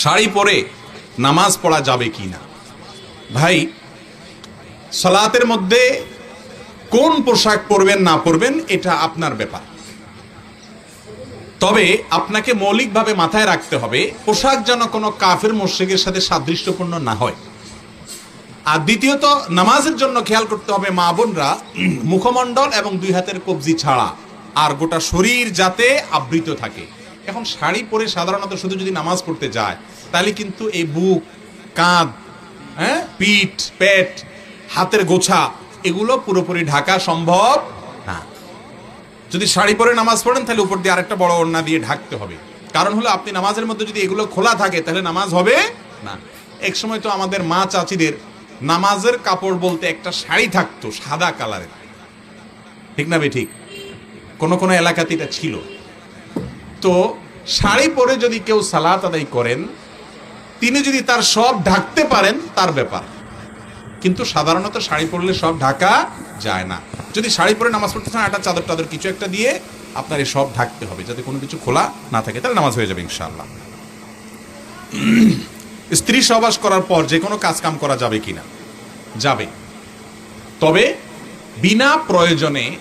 শাড়ি পরে নামাজ পড়া যাবে কি না? ভাই, সালাতের মধ্যে কোন পোশাক পরবেন, না পরবেন, এটা আপনার ব্যাপার। তবে আপনাকে মৌলিকভাবে মাথায় রাখতে হবে, পোশাক যেন কোনো কাফের মোশেকের সাথে সাদৃশ্যপূর্ণ না হয়। আর দ্বিতীয়ত, নামাজের জন্য খেয়াল করতে হবে, মা বোনরা মুখমণ্ডল এবং দুই হাতের কবজি ছাড়া, আর গোটা শরীর যাতে আবৃত থাকে। এখন শাড়ি পরে সাধারণত শুধু যদি নামাজ পড়তে যায়, তাহলে কিন্তু এই বুক, কাঁধ হ্যাঁ পিঠ, পেট, হাতের গোছা, এগুলো পুরোপুরি ঢাকা সম্ভব না। যদি শাড়ি পরে নামাজ পড়েন, তাহলে উপর দিয়ে আরেকটা বড় ওড়না দিয়ে ঢাকতে হবে। কারণ হলো, আপনি নামাজের মধ্যে যদি এগুলো খোলা থাকে, তাহলে নামাজ হবে না। এক সময় তো আমাদের মা চাচিদের নামাজের কাপড় বলতে একটা শাড়ি থাকতো, সাদা কালারের। ঠিক না বে ঠিক? কোনো কোনো এলাকাতে এটা ছিল। তো শাড়ি পরে যদি কেউ সালাত আদায় করেন, তিনি যদি তার সব ঢাকতে পারেন, তার ব্যাপার। কিন্তু সাধারণত শাড়ি পরলে সব ঢাকা যায় না। যদি শাড়ি পরে নামাজ পড়তে চান একটা চাদর, টাদর কিছু একটা দিয়ে আপনার এই সব ঢাকতে হবে, যাতে কোনো কিছু খোলা না থাকে, তাহলে নামাজ হয়ে যাবে ইনশাআল্লাহ। স্ত্রী সহবাস করার পর যে কোনো কাজ কাম করা যাবে কিনা? যাবে। তবে বিনা প্রয়োজনে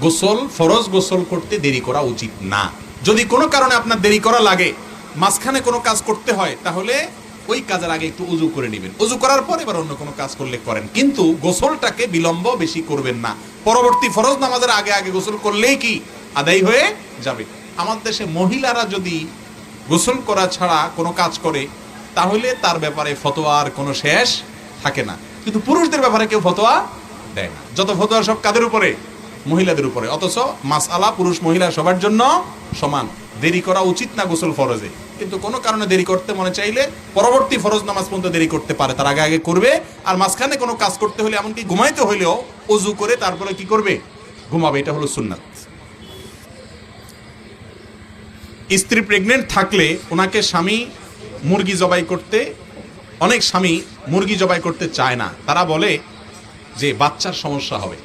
গোসল, ফরজ গোসল করতে দেরি করা উচিত না। যদি কোনো কারণে আপনার দেরি করা লাগে, মাঝখানে কোনো কাজ করতে হয়, তাহলে ওই কাজের আগে একটু উজু করে নেবেন। উজু করার পর এবার অন্য কোনো কাজ করলে করেন। কিন্তু গোসলটাকে বিলম্ব বেশি করবেন না। পরবর্তী ফরজ নামাজের আগে আগে গোসল করলেই কি? আদায় হয়ে যাবে। আমার দেশে মহিলারা যদি গোসল করা ছাড়া কোনো কাজ করে, তাহলে তার ব্যাপারে ফতোয়ার কোনো শেষ থাকে না। কিন্তু পুরুষদের ব্যাপারে কেউ ফতোয়া দেয় না। যত ফতোয়া সব কাদের উপরে? মহিলাদের উপরে। অথচ মাস আলা পুরুষ মহিলা সবার জন্য সমান। দেরি করা উচিত না গোসল ফরজে। কিন্তু কোনো কারণে দেরি করতে মনে চাইলে পরবর্তী ফরজ নামাজ পর্যন্ত দেরি করতে পারে। তার আগে আগে করবে। আর মাঝখানে কোনো কাজ করতে হলে, এমনকি ঘুমাইতে হইলেও অজু করে তারপরে কি করবে? ঘুমাবে। এটা হলো সুন্নাত। স্ত্রী প্রেগনেন্ট থাকলে ওনাকে স্বামী মুরগি জবাই করতে, অনেক স্বামী মুরগি জবাই করতে চায় না। তারা বলে যে, বাচ্চার সমস্যা হবে।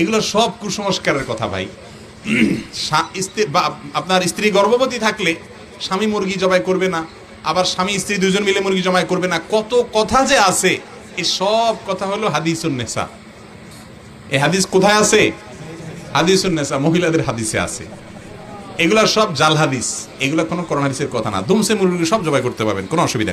এগুলো সব কুসংস্কারের কথা ভাই। স্ত্রী আপনার স্ত্রী গর্ভবতী থাকলে স্বামী মুরগি জবাই করবে না, আবার স্বামী, স্ত্রী দুজন মিলে মুরগি জবাই করবে না। কত কথা যে আছে এই সব কথা হলো হাদিসুন নেশা এই হাদিস কোথায় আছে? হাদিসুন নেশা মহিলাদের হাদিসে আছে। এগুলা সব জাল হাদিস। এগুলা কোনো করোনা হাদিসের কথা না। দুমসে মুরগি সব জবাই করতে পারবেন, কোনো অসুবিধা।